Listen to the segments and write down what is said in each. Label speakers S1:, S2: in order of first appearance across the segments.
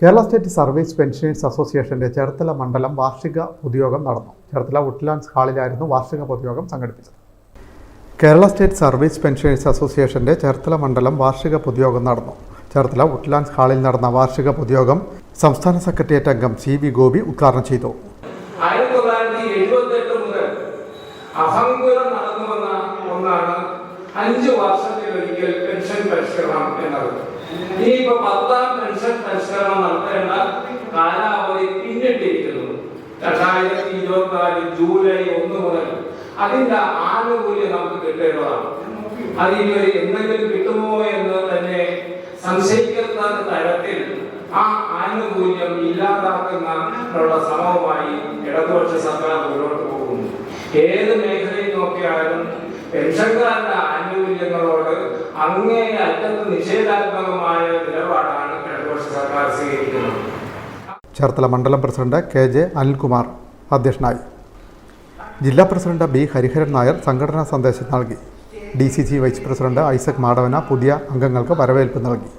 S1: Kerala state service pensioners അസോസിയേഷന്റെ ചേർത്തല മണ്ഡലം വാർഷിക പൊതുയോഗം നടന്നു. ചേർത്തല വുഡ്ലാൻഡ്സ് ഹാളിലായിരുന്നു വാർഷിക പൊതുയോഗം സംഘടിപ്പിച്ചത്. കേരള സ്റ്റേറ്റ് സർവീസ് പെൻഷനേഴ്സ് അസോസിയേഷന്റെ ചേർത്തല മണ്ഡലം വാർഷിക പൊതുയോഗം നടന്നു. ചേർത്തല വുഡ്ലാൻഡ്സ് ഹാളിൽ നടന്ന വാർഷിക പൊതുയോഗം സംസ്ഥാന സെക്രട്ടേറിയറ്റ് അംഗം സി വി ഗോപി ഉദ്ഘാടനം ചെയ്തു.
S2: മുതൽ നടന്നു വന്ന ഒന്നാണ് അഞ്ച് പെൻഷൻ പരിഷ്കരണം എന്നത്. ഇനിയിപ്പോ പത്താം പെൻഷൻ പരിഷ്കരണം നടത്തേണ്ട കാലാവധി പിന്നിട്ടിരിക്കുന്നു. രണ്ടായിരത്തി ഇരുപത്തി നാല് ജൂലൈ ഒന്ന് മുതൽ അതിന്റെ ആനുകൂല്യം നമുക്ക് കിട്ടേണ്ടതാണ്. അതിന് എന്തെങ്കിലും കിട്ടുമോ എന്ന് തന്നെ സംശയിക്കുന്ന തരത്തിൽ ആ ആനുകൂല്യം ഇല്ലാതാക്കുന്ന ശ്രമവുമായി ഇടതുപക്ഷ സർക്കാർ മുന്നോട്ട് പോകുന്നു. ഏത് മേഖലയിൽ നോക്കിയാലും പെൻഷൻകാരുടെ ആനുകൂല്യങ്ങളോട് അങ്ങേ അറ്റത്ത് നിഷേധാത്മകമായ നിലപാടാണ് ഇടതുപക്ഷ സർക്കാർ സ്വീകരിക്കുന്നത്.
S1: ചേർത്തല മണ്ഡലം പ്രസിഡന്റ് കെ ജെ അനിൽകുമാർ അധ്യക്ഷനായി. ജില്ലാ പ്രസിഡന്റ് ബി ഹരിഹരൻ നായർ സംഘടനാ സന്ദേശം നൽകി. D C C vice president Isaac Madavana പുതിയ അംഗങ്ങൾക്ക് വരവേൽപ്പ് നൽകി.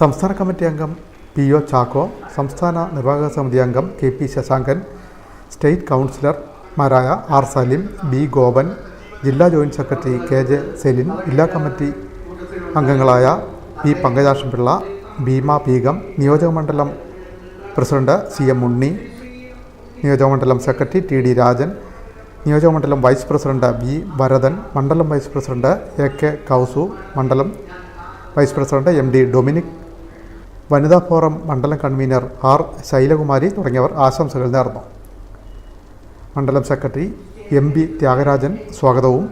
S1: സംസ്ഥാന കമ്മിറ്റി അംഗം പി ഒ ചാക്കോ സംസ്ഥാന നിർവാഹക സമിതി അംഗം കെ പി ശശാങ്കൻ സ്റ്റേറ്റ് കൗൺസിലർമാരായ ആർ സലീം ബി ഗോപൻ ജില്ലാ joint secretary K J Celine ജില്ലാ കമ്മിറ്റി അംഗങ്ങളായ പി പങ്കജാഷൻപിള്ള ഭീമ പീഗം നിയോജകമണ്ഡലം പ്രസിഡന്റ് സി എം ഉണ്ണി നിയോജകമണ്ഡലം സെക്രട്ടറി ടി ഡി രാജൻ നിയോജകമണ്ഡലം വൈസ് പ്രസിഡന്റ് വി ഭരതൻ മണ്ഡലം vice president A K Kousu മണ്ഡലം vice president M D Dominic വനിതാ ഫോറം മണ്ഡലം കൺവീനർ ആർ ശൈലകുമാരി തുടങ്ങിയവർ ആശംസകൾ നേർന്നു. മണ്ഡലം സെക്രട്ടറി എം ബി ത്യാഗരാജൻ സ്വാഗതവും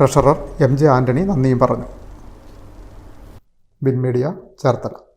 S1: ട്രഷറർ എം ജെ ആന്റണി നന്ദിയും പറഞ്ഞു. Bin media Cherthala.